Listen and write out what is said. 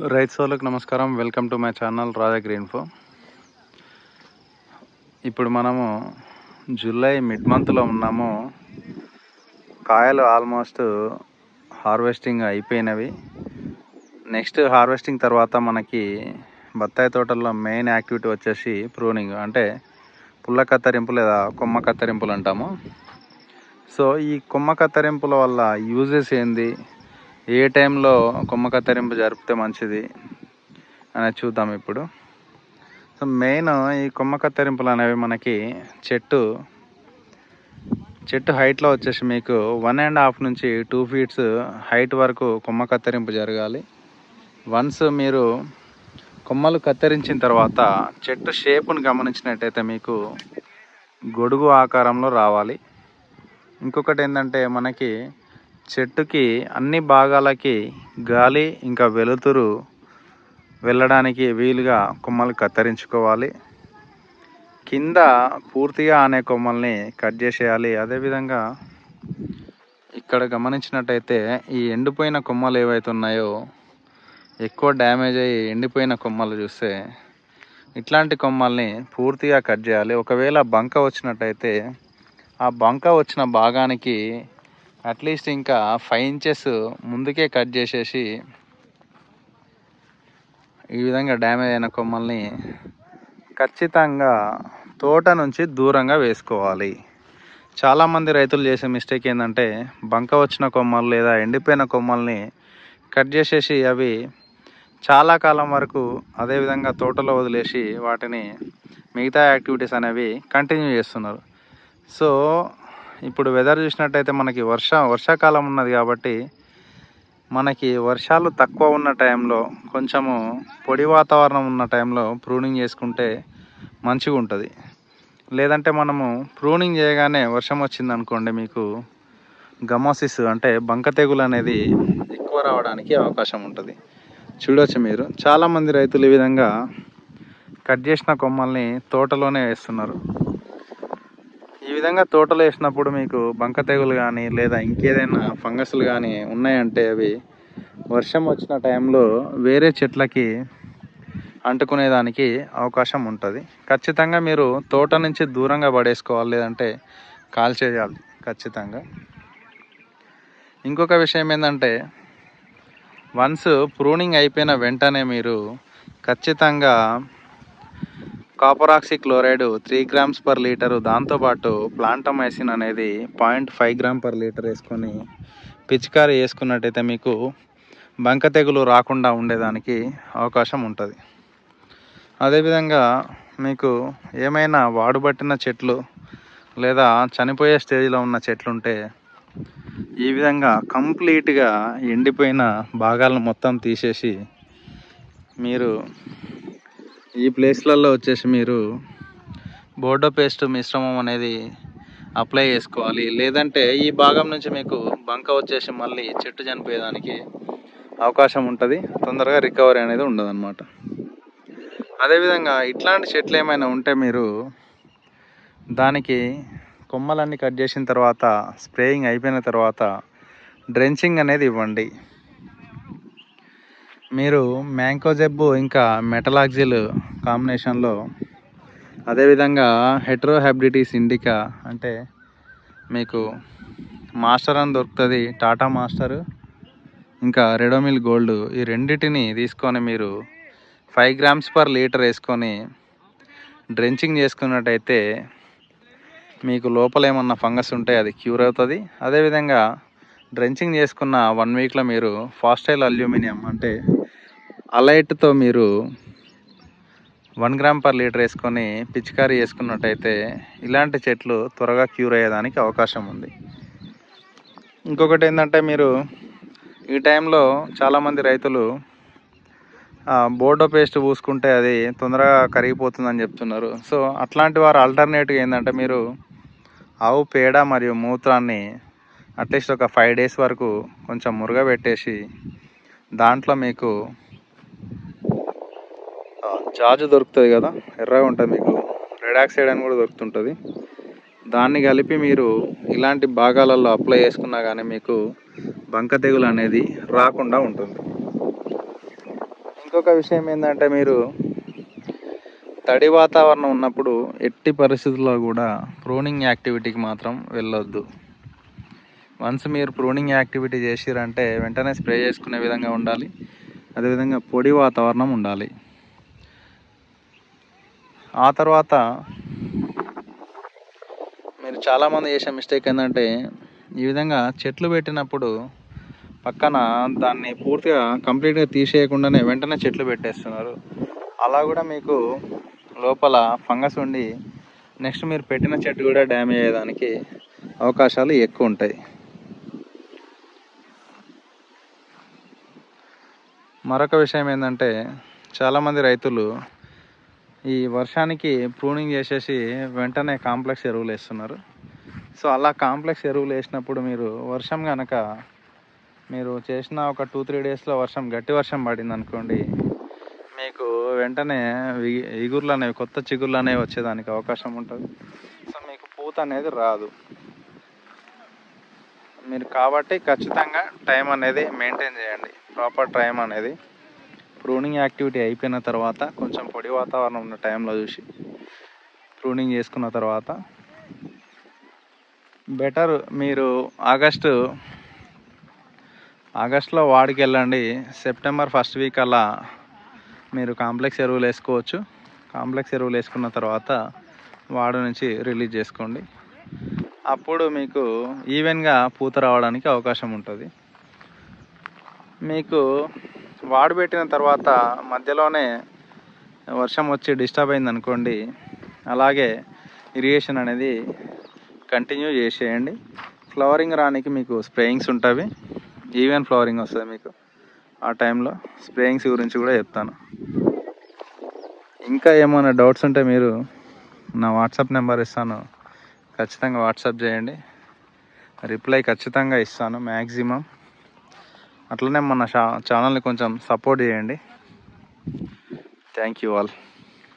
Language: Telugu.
రైతు సోళ్ళకు నమస్కారం. Welcome to my channel Raja green ఫో ఇప్పుడు మనము జూలై మిడ్ మంత్లో ఉన్నాము. కాయలు ఆల్మోస్ట్ హార్వెస్టింగ్ అయిపోయినవి. నెక్స్ట్ హార్వెస్టింగ్ తర్వాత మనకి బత్తాయి తోటల్లో మెయిన్ యాక్టివిటీ వచ్చేసి ప్రూనింగ్ అంటే పుల్ల కత్తరింపు లేదా కొమ్మ కత్తరింపులు అంటాము. సో ఈ కొమ్మ కత్తరింపుల వల్ల యూజెస్ ఏంది? ఏ టైంలో కొమ్మ కత్తిరింపు జరిపితే మంచిది అనేది చూద్దాం ఇప్పుడు. సో మెయిన్ ఈ కొమ్మ కత్తిరింపులు అనేవి మనకి చెట్టు చెట్టు హైట్లో వచ్చేసి మీకు వన్ అండ్ హాఫ్ నుంచి టూ ఫీట్స్ హైట్ వరకు కొమ్మ కత్తిరింపు జరగాలి. వన్స్ మీరు కొమ్మలు కత్తిరించిన తర్వాత చెట్టు షేప్ను గమనించినట్టయితే మీకు గొడుగు ఆకారంలో రావాలి. ఇంకొకటి ఏంటంటే మనకి చెట్టుకి అన్ని భాగాలకి గాలి ఇంకా వెలుతురు వెళ్ళడానికి వీలుగా కొమ్మలు కత్తిరించుకోవాలి. కింద పూర్తిగా అనే కొమ్మల్ని కట్ చేసేయాలి. అదేవిధంగా ఇక్కడ గమనించినట్టయితే ఈ ఎండిపోయిన కొమ్మలు ఏవైతే ఉన్నాయో ఎక్కువ డ్యామేజ్ అయ్యి ఎండిపోయిన కొమ్మలు చూస్తే ఇట్లాంటి కొమ్మల్ని పూర్తిగా కట్ చేయాలి. ఒకవేళ బంక వచ్చినట్టయితే ఆ బంక వచ్చిన భాగానికి అట్లీస్ట్ ఇంకా ఫైవ్ ఇంచెస్ ముందుకే కట్ చేసేసి ఈ విధంగా డ్యామేజ్ అయిన కొమ్మల్ని ఖచ్చితంగా తోట నుంచి దూరంగా వేసుకోవాలి. చాలామంది రైతులు చేసే మిస్టేక్ ఏంటంటే బంక వచ్చిన కొమ్మలు లేదా ఎండిపోయిన కొమ్మల్ని కట్ చేసేసి అవి చాలా కాలం వరకు అదేవిధంగా తోటలో వదిలేసి వాటిని మిగతా యాక్టివిటీస్ అనేవి కంటిన్యూ చేస్తున్నారు. సో ఇప్పుడు వెదర్ చూసినట్టయితే మనకి వర్ష వర్షాకాలం ఉన్నది కాబట్టి మనకి వర్షాలు తక్కువ ఉన్న టైంలో కొంచెము పొడి వాతావరణం ఉన్న టైంలో ప్రూనింగ్ చేసుకుంటే మంచిగా ఉంటుంది. లేదంటే మనము ప్రూనింగ్ చేయగానే వర్షం వచ్చింది అనుకోండి మీకు గమోసిస్ అంటే బంక తెగులు అనేది ఎక్కువ రావడానికి అవకాశం ఉంటుంది. చూడవచ్చు మీరు. చాలామంది రైతులు ఈ విధంగా కట్ చేసిన కొమ్మల్ని తోటలోనే వేస్తున్నారు. విధంగా తోటలు వేసినప్పుడు మీకు బంక తెగులు కానీ లేదా ఇంకేదైనా ఫంగస్లు కానీ ఉన్నాయంటే అవి వర్షం వచ్చిన టైంలో వేరే చెట్లకి అంటుకునేదానికి అవకాశం ఉంటుంది. ఖచ్చితంగా మీరు తోట నుంచి దూరంగా పడేసుకోవాలి లేదంటే కాల్ చేయాలి ఖచ్చితంగా. ఇంకొక విషయం ఏంటంటే వన్స్ ప్రూనింగ్ అయిపోయిన వెంటనే మీరు ఖచ్చితంగా copper oxy chloride three grams per litre దాంతోపాటు ప్లాంటమైసిన్ అనేది point five gram per litre వేసుకొని పిచికారీ వేసుకున్నట్టయితే మీకు బంక తెగులు రాకుండా ఉండేదానికి అవకాశం ఉంటుంది. అదేవిధంగా మీకు ఏమైనా వాడుబట్టిన చెట్లు లేదా చనిపోయే స్టేజ్లో ఉన్న చెట్లు ఉంటే ఈ విధంగా కంప్లీట్గా ఎండిపోయిన భాగాలను మొత్తం తీసేసి మీరు ఈ ప్లేస్లలో వచ్చేసి మీరు బోర్డో పేస్ట్ మిశ్రమం అనేది అప్లై చేసుకోవాలి. లేదంటే ఈ భాగం నుంచి మీకు బంక వచ్చేసి మళ్ళీ చెట్టు చనిపోయేదానికి అవకాశం ఉంటుంది. తొందరగా రికవరీ అనేది ఉండదన్నమాట. అదేవిధంగా ఇట్లాంటి చెట్లు ఏమైనా ఉంటే మీరు దానికి కొమ్మలన్నీ కట్ చేసిన తర్వాత స్ప్రేయింగ్ అయిపోయిన తర్వాత డ్రెంచింగ్ అనేది ఇవ్వండి. మీరు మ్యాంకో జబ్బు ఇంకా మెటలాక్జిల్ కాంబినేషన్లో అదేవిధంగా హెట్రోహెబ్డిటీస్ ఇండికా అంటే మీకు మాస్టర్ అని దొరుకుతుంది టాటా మాస్టరు ఇంకా రెడోమిల్ గోల్డ్ ఈ రెండిటిని తీసుకొని మీరు ఫైవ్ గ్రామ్స్ పర్ లీటర్ వేసుకొని డ్రెంచింగ్ చేసుకున్నట్టయితే మీకు లోపల ఏమన్నా ఫంగస్ ఉంటే అది క్యూర్ అవుతుంది. అదేవిధంగా డ్రెంచింగ్ చేసుకున్న వన్ వీక్లో మీరు ఫాస్టైల్ అల్యూమినియం అంటే అలైట్తో మీరు వన్ గ్రామ్ పర్ లీటర్ వేసుకొని పిచికారీ చేసుకున్నట్టయితే ఇలాంటి చెట్లు త్వరగా క్యూర్ అయ్యేదానికి అవకాశం ఉంది. ఇంకొకటి ఏంటంటే మీరు ఈ టైంలో చాలామంది రైతులు బోర్డో పేస్ట్ పూసుకుంటే అది తొందరగా కరిగిపోతుందని చెప్తున్నారు. సో అట్లాంటి వారు ఆల్టర్నేటివ్ ఏంటంటే మీరు ఆవు పేడ మరియు మూత్రాన్ని అట్లీస్ట్ ఒక ఫైవ్ డేస్ వరకు కొంచెం మురగబెట్టేసి దాంట్లో మీకు జాజు దొరుకుతుంది కదా ఎర్రగా ఉంటుంది మీకు. రెడాక్సైడ్ అని కూడా దొరుకుతుంటుంది. దాన్ని కలిపి మీరు ఇలాంటి భాగాలలో అప్లై చేసుకున్నా కానీ మీకు బంక తెగులు అనేది రాకుండా ఉంటుంది. ఇంకొక విషయం ఏంటంటే మీరు తడి వాతావరణం ఉన్నప్పుడు ఎట్టి పరిస్థితుల్లో కూడా ప్రూనింగ్ యాక్టివిటీకి మాత్రం వెళ్ళొద్దు. వన్స్ మీరు ప్రూనింగ్ యాక్టివిటీ చేసిరంటే వెంటనే స్ప్రే చేసుకునే విధంగా ఉండాలి. అదేవిధంగా పొడి వాతావరణం ఉండాలి. ఆ తర్వాత మీరు చాలామంది చేసే మిస్టేక్ ఏంటంటే ఈ విధంగా చెట్లు పెట్టినప్పుడు పక్కన దాన్ని పూర్తిగా కంప్లీట్గా తీసేయకుండానే వెంటనే చెట్లు పెట్టేస్తున్నారు. అలా కూడా మీకు లోపల ఫంగస్ ఉండి నెక్స్ట్ మీరు పెట్టిన చెట్టు కూడా డ్యామేజ్ అయ్యేదానికి అవకాశాలు ఎక్కువ ఉంటాయి. మరొక విషయం ఏంటంటే చాలామంది రైతులు ఈ వర్షానికి ప్రూనింగ్ చేసేసి వెంటనే కాంప్లెక్స్ ఎరువులు వేస్తున్నారు. సో అలా కాంప్లెక్స్ ఎరువులు వేసినప్పుడు మీరు వర్షం కనుక మీరు చేసిన ఒక టూ త్రీ డేస్లో వర్షం గట్టి వర్షం పడింది అనుకోండి మీకు వెంటనే ఇగుర్లు అనేవి కొత్త చిగుర్లు అనేవి వచ్చేదానికి అవకాశం ఉంటుంది. సో మీకు పూత అనేది రాదు. మీరు కాబట్టి ఖచ్చితంగా టైం అనేది మెయింటైన్ చేయండి. ప్రాపర్ టైం అనేది. ప్రూనింగ్ యాక్టివిటీ అయిపోయిన తర్వాత కొంచెం పొడి వాతావరణం ఉన్న టైంలో చూసి ప్రూనింగ్ చేసుకున్న తర్వాత బెటర్ మీరు ఆగస్టు ఆగస్టులో వాడికి వెళ్ళండి. సెప్టెంబర్ ఫస్ట్ వీక్ అలా మీరు కాంప్లెక్స్ ఎరువులు వేసుకోవచ్చు. కాంప్లెక్స్ ఎరువులు వేసుకున్న తర్వాత వాడు నుంచి రిలీజ్ చేసుకోండి. అప్పుడు మీకు ఈవెన్గా పూత రావడానికి అవకాశం ఉంటుంది. మీకు వాడు పెట్టిన తర్వాత మధ్యలోనే వర్షం వచ్చి డిస్టర్బ్ అయింది అనుకోండి అలాగే ఇరిగేషన్ అనేది కంటిన్యూ చేసేయండి. ఫ్లవరింగ్ రానికి మీకు స్ప్రేయింగ్స్ ఉంటుంది ఈవెన్ ఫ్లవరింగ్ వస్తుంది మీకు. ఆ టైంలో స్ప్రేయింగ్స్ గురించి కూడా చెప్తాను. ఇంకా ఏమైనా డౌట్స్ ఉంటే మీరు నా వాట్సాప్ నెంబర్ ఇస్తాను. ఖచ్చితంగా వాట్సాప్ చేయండి. రిప్లై ఖచ్చితంగా ఇస్తాను మ్యాక్సిమం అట్లనే మన ఛానల్ని కొంచెం సపోర్ట్ చేయండి. Thank you all